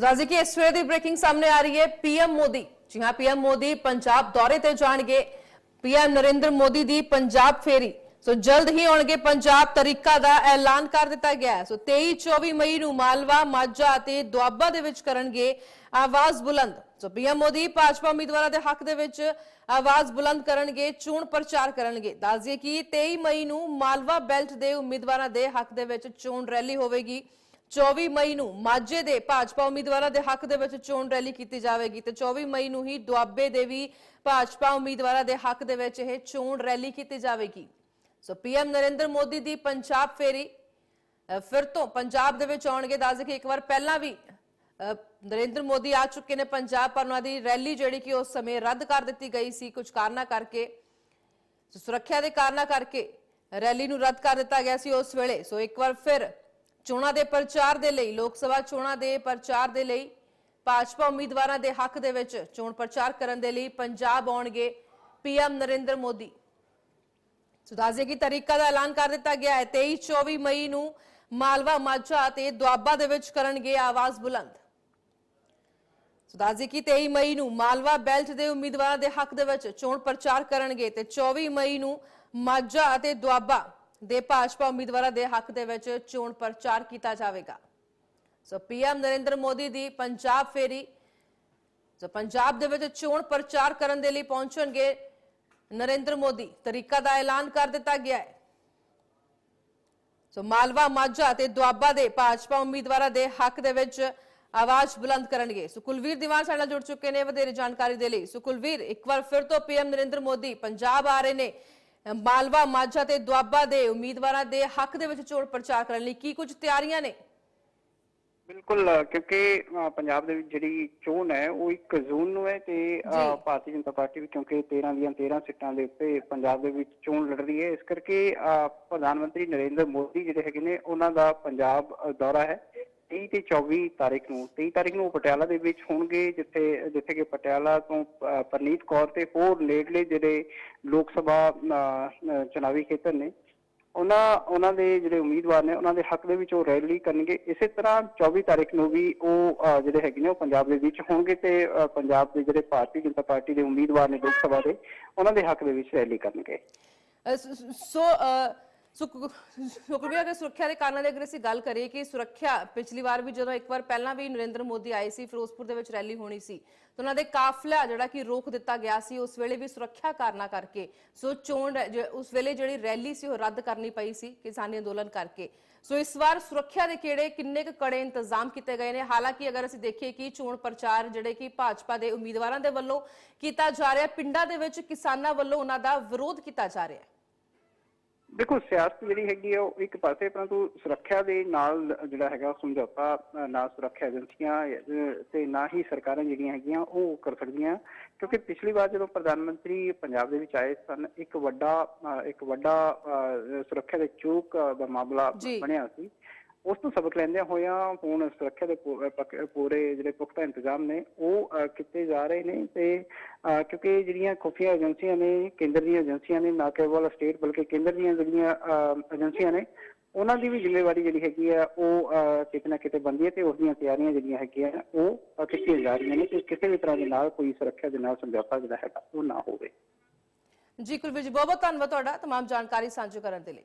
ਰਾਜ਼ੀ ਕੀ ਇਸ ਵੇਲੇ ਦੀ ਬ੍ਰੇਕਿੰਗ ਸਾਹਮਣੇ ਆ ਰਹੀ ਹੈ? ਪੀਐਮ ਮੋਦੀ। ਜੀ ਹਾਂ ਪੀਐਮ ਮੋਦੀ ਪੰਜਾਬ ਦੌਰੇ ਤੇ ਜਾਣਗੇ। ਪੀਐਮ ਨਰਿੰਦਰ ਮੋਦੀ ਦੀ ਪੰਜਾਬ ਫੇਰੀ। ਸੋ ਜਲਦ ਹੀ ਆਉਣਗੇ ਪੰਜਾਬ। ਤਰੀਕਾ ਦਾ ਐਲਾਨ ਕਰ ਦਿੱਤਾ ਗਿਆ ਹੈ। ਸੋ 23 24 ਮਈ ਨੂੰ ਮਾਲਵਾ, ਮਾਝਾ ਅਤੇ ਦੁਆਬਾ ਦੇ ਵਿੱਚ ਕਰਨਗੇ ਆਵਾਜ਼ ਬੁਲੰਦ। ਸੋ ਪੀਐਮ ਮੋਦੀ ਭਾਜਪਾ ਉਮੀਦਵਾਰਾਂ ਦੇ ਹੱਕ ਦੇ ਵਿੱਚ ਆਵਾਜ਼ ਬੁਲੰਦ ਕਰਨਗੇ, ਚੋਣ ਪ੍ਰਚਾਰ ਕਰਨਗੇ। ਦੱਸ ਦਈਏ ਕਿ 23 ਮਈ ਨੂੰ ਮਾਲਵਾ ਬੈਲਟ ਦੇ ਉਮੀਦਵਾਰਾਂ ਦੇ ਹੱਕ ਦੇ ਵਿੱਚ ਚੋਣ ਰੈਲੀ ਹੋਵੇਗੀ। 24 ਮਈ ਨੂੰ ਮਾਝੇ ਦੇ ਭਾਜਪਾ ਉਮੀਦਵਾਰਾਂ ਦੇ ਹੱਕ ਦੇ ਵਿੱਚ ਚੋਣ ਰੈਲੀ ਕੀਤੀ ਜਾਵੇਗੀ ਤੇ 24 ਮਈ ਨੂੰ ਹੀ ਦੁਆਬੇ ਦੇ ਵੀ ਭਾਜਪਾ ਉਮੀਦਵਾਰਾਂ ਦੇ ਹੱਕ ਦੇ ਵਿੱਚ ਇਹ ਚੋਣ ਰੈਲੀ ਕੀਤੀ ਜਾਵੇਗੀ ਸੋ ਪੀਐਮ ਨਰਿੰਦਰ ਮੋਦੀ ਦੀ ਪੰਜਾਬ ਫੇਰੀ ਫਿਰ ਤੋਂ ਪੰਜਾਬ ਦੇ ਵਿੱਚ ਆਉਣਗੇ ਦੱਸ ਕਿ ਇੱਕ ਵਾਰ ਪਹਿਲਾਂ ਵੀ ਨਰਿੰਦਰ ਮੋਦੀ ਆ ਚੁੱਕੇ ਨੇ ਪੰਜਾਬ ਪਰ ਉਹਨਾਂ ਦੀ ਰੈਲੀ ਜਿਹੜੀ ਕਿ ਉਸ ਸਮੇਂ ਰੱਦ ਕਰ ਦਿੱਤੀ ਗਈ ਸੀ ਕੁਝ ਕਾਰਨਾਂ ਕਰਕੇ ਸੋ ਸੁਰੱਖਿਆ ਦੇ ਕਾਰਨਾਂ ਕਰਕੇ ਰੈਲੀ ਨੂੰ ਰੱਦ ਕਰ ਦਿੱਤਾ ਗਿਆ ਸੀ ਉਸ ਵੇਲੇ ਸੋ ਇੱਕ ਵਾਰ ਫਿਰ ਚੋਣਾਂ ਦੇ ਪ੍ਰਚਾਰ ਦੇ ਲਈ, ਲੋਕ ਸਭਾ ਚੋਣਾਂ ਦੇ ਪ੍ਰਚਾਰ ਦੇ ਲਈ, ਭਾਜਪਾ ਉਮੀਦਵਾਰਾਂ ਦੇ ਹੱਕ ਦੇ ਵਿੱਚ ਚੋਣ ਪ੍ਰਚਾਰ ਕਰਨ ਦੇ ਲਈ ਪੰਜਾਬ ਆਉਣਗੇ ਪੀਐਮ ਨਰਿੰਦਰ ਮੋਦੀ। ਸੋ ਦੱਸਦੇ ਤਰੀਕਾ ਦਾ ਐਲਾਨ ਕਰ ਦਿੱਤਾ ਗਿਆ ਹੈ। 23 24 ਮਈ ਨੂੰ ਮਾਲਵਾ, ਮਾਝਾ ਤੇ ਦੁਆਬਾ ਦੇ ਵਿੱਚ ਕਰਨਗੇ ਆਵਾਜ਼ ਬੁਲੰਦ। ਸੋ ਦੱਸਦੇ ਕਿ 23 ਮਈ ਨੂੰ ਮਾਲਵਾ ਬੈਲਟ ਦੇ ਉਮੀਦਵਾਰਾਂ ਦੇ ਹੱਕ ਦੇ ਵਿੱਚ ਚੋਣ ਪ੍ਰਚਾਰ ਕਰਨਗੇ ਤੇ 24 ਮਈ ਨੂੰ ਮਾਝਾ ਅਤੇ ਦੁਆਬਾ ਦੇ ਭਾਜਪਾ ਉਮੀਦਵਾਰਾਂ ਦੇ ਹੱਕ ਦੇ ਵਿੱਚ ਚੋਣ ਪ੍ਰਚਾਰ ਕੀਤਾ ਜਾਵੇਗਾ। ਸੋ ਪੀਐਮ ਨਰਿੰਦਰ ਮੋਦੀ ਦੀ ਪੰਜਾਬ ਫੇਰੀ। ਸੋ ਪੰਜਾਬ ਦੇ ਵਿੱਚ ਚੋਣ ਪ੍ਰਚਾਰ ਕਰਨ ਦੇ ਲਈ ਪਹੁੰਚਣਗੇ ਨਰਿੰਦਰ ਮੋਦੀ। ਤਰੀਕਾ ਦਾ ਐਲਾਨ ਕਰ ਦਿੱਤਾ ਗਿਆ ਹੈ। ਸੋ ਮਾਲਵਾ, ਮਾਝਾ ਤੇ ਦੁਆਬਾ ਦੇ ਭਾਜਪਾ ਉਮੀਦਵਾਰਾਂ ਦੇ ਹੱਕ ਦੇ ਵਿੱਚ ਆਵਾਜ਼ ਬੁਲੰਦ ਕਰਨਗੇ। ਸੋ ਕੁਲਵੀਰ ਦੀਵਾਨ ਸਾਡੇ ਨਾਲ ਜੁੜ ਚੁੱਕੇ ਨੇ। ਵਧੇਰੇ ਜਾਣਕਾਰੀ ਦੇ ਲਈ। ਸੋ ਕੁਲਵੀਰ, ਇੱਕ ਵਾਰ ਫਿਰ ਤੋਂ ਪੀਐਮ ਨਰਿੰਦਰ ਮੋਦੀ ਪੰਜਾਬ ਆ ਰਹੇ ਨੇ। ਮਾਲਵਾ ਮਾਝਾ ਤੇ ਦੁਆਬਾ ਦੇ ਉਮੀਦਵਾਰਾਂ ਦੇ ਹੱਕ ਦੇ ਵਿੱਚ ਚੋਣ ਪ੍ਰਚਾਰ ਕਰਨ ਲਈ ਕੀ ਕੁਝ ਤਿਆਰੀਆਂ ਨੇ? ਬਿਲਕੁਲ ਕਿਉਂਕਿ ਪੰਜਾਬ ਦੇ ਵਿੱਚ ਜਿਹੜੀ ਚੋਣ ਹੈ ਉਹ 1 ਜੂਨ ਨੂੰ ਹੈ ਤੇ। ਭਾਰਤੀ ਜਨਤਾ ਪਾਰਟੀ ਵੀ ਕਿਉਂਕਿ 13 ਦੀਆਂ 13 ਸੀਟਾਂ ਦੇ ਉੱਤੇ ਪੰਜਾਬ ਦੇ ਵਿੱਚ ਚੋਣ ਲੜ ਰਹੀ ਹੈ। ਇਸ ਕਰਕੇ ਪ੍ਰਧਾਨ ਮੰਤਰੀ ਨਰਿੰਦਰ ਮੋਦੀ ਜਿਹੜੇ ਹੈਗੇ ਨੇ ਉਹਨਾਂ ਦਾ ਪੰਜਾਬ ਦੌਰਾ ਹੈ। 23 ਤੇ 24 ਤਾਰੀਖ ਨੂੰ 23 ਤਾਰੀਖ ਨੂੰ ਪਟਿਆਲਾ ਦੇ ਵਿੱਚ ਹੋਣਗੇ ਜਿੱਥੇ ਜਿੱਥੇ ਕਿ ਪਟਿਆਲਾ ਤੋਂ ਪਰਨੀਤ ਕੌਰ ਤੇ ਹੋਰ ਨੇੜਲੇ ਜਿਹੜੇ ਲੋਕ ਸਭਾ ਚੁਣਾਵੀ ਖੇਤਰ ਨੇ ਉਹਨਾਂ ਉਹਨਾਂ ਦੇ ਜਿਹੜੇ ਉਮੀਦਵਾਰ ਨੇ ਉਹਨਾਂ ਦੇ ਹੱਕ ਦੇ ਵਿੱਚ ਉਹ ਰੈਲੀ ਕਰਨਗੇ। ਇਸੇ ਤਰ੍ਹਾਂ 24 ਤਾਰੀਖ ਨੂੰ ਵੀ ਉਹ ਜਿਹੜੇ ਹੈਗੇ ਨੇ ਉਹ ਪੰਜਾਬ ਦੇ ਵਿੱਚ ਹੋਣਗੇ ਤੇ ਪੰਜਾਬ ਦੇ ਜਿਹੜੇ ਭਾਰਤੀ ਜਨਤਾ ਪਾਰਟੀ ਦੇ ਉਮੀਦਵਾਰ ਨੇ ਲੋਕ ਸਭਾ ਦੇ ਉਹਨਾਂ ਦੇ ਹੱਕ ਦੇ ਵਿੱਚ ਰੈਲੀ ਕਰਨਗੇ। ਅ, ਸ- ਸੋ ਅ, ਸੋ ਸੁਰੱਖਿਆ ਦੇ ਕਾਰਨਾਂ ਦੀ ਅਗਰ ਅਸੀਂ ਗੱਲ ਕਰੀਏ ਕਿ ਸੁਰੱਖਿਆ ਪਿਛਲੀ ਵਾਰ ਵੀ ਜਦੋਂ ਇੱਕ ਵਾਰ ਪਹਿਲਾਂ ਵੀ ਨਰਿੰਦਰ ਮੋਦੀ ਆਏ ਸੀ ਫਿਰੋਜ਼ਪੁਰ ਦੇ ਵਿੱਚ ਰੈਲੀ ਹੋਣੀ ਸੀ ਤਾਂ ਉਹਨਾਂ ਦੇ ਕਾਫਲਾ ਜਿਹੜਾ ਕਿ ਰੋਕ ਦਿੱਤਾ ਗਿਆ ਸੀ ਉਸ ਵੇਲੇ ਵੀ ਸੁਰੱਖਿਆ ਕਾਰਨਾਂ ਕਰਕੇ ਸੋ ਚੋਣ ਉਸ ਵੇਲੇ ਜਿਹੜੀ ਰੈਲੀ ਸੀ ਉਹ ਰੱਦ ਕਰਨੀ ਪਈ ਸੀ ਕਿਸਾਨੀ ਅੰਦੋਲਨ ਕਰਕੇ। ਸੋ ਇਸ ਵਾਰ ਸੁਰੱਖਿਆ ਦੇ ਕਿਹੜੇ ਕਿੰਨੇ ਕੁ ਕੜੇ ਇੰਤਜ਼ਾਮ ਕੀਤੇ ਗਏ ਨੇ? ਹਾਲਾਂਕਿ ਅਗਰ ਅਸੀਂ ਦੇਖੀਏ ਕਿ ਚੋਣ ਪ੍ਰਚਾਰ ਜਿਹੜੇ ਕਿ ਭਾਜਪਾ ਦੇ ਉਮੀਦਵਾਰਾਂ ਦੇ ਵੱਲੋਂ ਕੀਤਾ ਜਾ ਰਿਹਾ ਪਿੰਡਾਂ ਦੇ ਵਿੱਚ ਕਿਸਾਨਾਂ ਵੱਲੋਂ ਉਹਨਾਂ ਦਾ ਵਿਰੋਧ ਕੀਤਾ ਜਾ ਰਿਹਾ ਹੈ। ਦੇਖੋ ਸਿਆਸਤ ਜਿਹੜੀ ਹੈਗੀ ਆ ਉਹ ਇੱਕ ਪਾਸੇ ਪਰੰਤੂ ਸੁਰੱਖਿਆ ਦੇ ਨਾਲ ਜਿਹੜਾ ਹੈਗਾ ਸਮਝੌਤਾ ਨਾ ਸੁਰੱਖਿਆ ਏਜੰਸੀਆਂ ਤੇ ਨਾ ਹੀ ਸਰਕਾਰਾਂ ਜਿਹੜੀਆਂ ਹੈਗੀਆਂ ਉਹ ਕਰ ਸਕਦੀਆਂ ਕਿਉਂਕਿ ਪਿਛਲੀ ਵਾਰ ਜਦੋਂ ਪ੍ਰਧਾਨ ਮੰਤਰੀ ਪੰਜਾਬ ਦੇ ਵਿੱਚ ਆਏ ਸਨ ਇੱਕ ਵੱਡਾ ਇੱਕ ਵੱਡਾ ਸੁਰੱਖਿਆ ਦੇ ਚੂਕ ਦਾ ਮਾਮਲਾ। ਬਣਿਆ ਸੀ ਉਸ ਤੋਂ ਸਬਕ ਲੈਂਦਿਆਂ ਹੋਇਆਂ ਹੁਣ ਸੁਰੱਖਿਆ ਦੇ ਪੂ- ਅਹ ਪੱਕ- ਪੂਰੇ ਜਿਹੜੇ ਪੁਖਤਾ ਇੰਤਜ਼ਾਮ ਨੇ ਉਹ ਅਹ, ਕੀਤੇ ਜਾ ਰਹੇ ਨੇ ਤੇ ਅਹ, ਕਿਉਂਕਿ ਜਿਹੜੀਆਂ ਖੁਫੀਆ ਏਜੰਸੀਆਂ ਨੇ ਕੇਂਦਰ ਦੀਆਂ ਏਜੰਸੀਆਂ ਨੇ ਨਾ ਕੇਵਲ ਸਟੇਟ ਬਲਕਿ ਕੇਂਦਰ ਦੀਆਂ ਜਿਹੜੀਆਂ ਅਹ, ਏਜੰਸੀਆਂ ਨੇ ਉਹਨਾਂ ਦੀ ਵੀ ਜ਼ਿੰਮੇਵਾਰੀ ਜਿਹੜੀ ਹੈਗੀ ਆ ਉਹ ਅਹ, ਕਿਤੇ ਨਾ ਕਿਤੇ ਬੰਦੀ ਹੈ ਤੇ ਉਸ ਦੀਆਂ ਤਿਆਰੀਆਂ ਜਿਹੜੀਆਂ ਹੈਗੀਆਂ ਉਹ ਅਹ, ਕੀਤੀਆਂ ਜਾ ਰਹੀਆਂ ਨੇ ਕਿ ਕਿਸੇ ਵੀ ਤਰ੍ਹਾਂ ਦੇ ਨਾਲ ਕੋਈ ਸੁਰੱਖਿਆ ਦੇ ਨਾਲ ਸਮਝੌਤਾ ਜਿਹੜਾ ਹੈਗਾ ਉਹ ਨਾ ਹੋਵੇ ਜੀ ਕੁਲਵੀਰ ਜੀ ਬਹੁਤ ਬਹੁਤ ਧੰਨਵਾਦ ਤੁਹਾਡਾ तमाम ਜਾਣਕਾਰੀ ਸਾਂਝੀ ਕਰਨ ਦੇ ਲਈ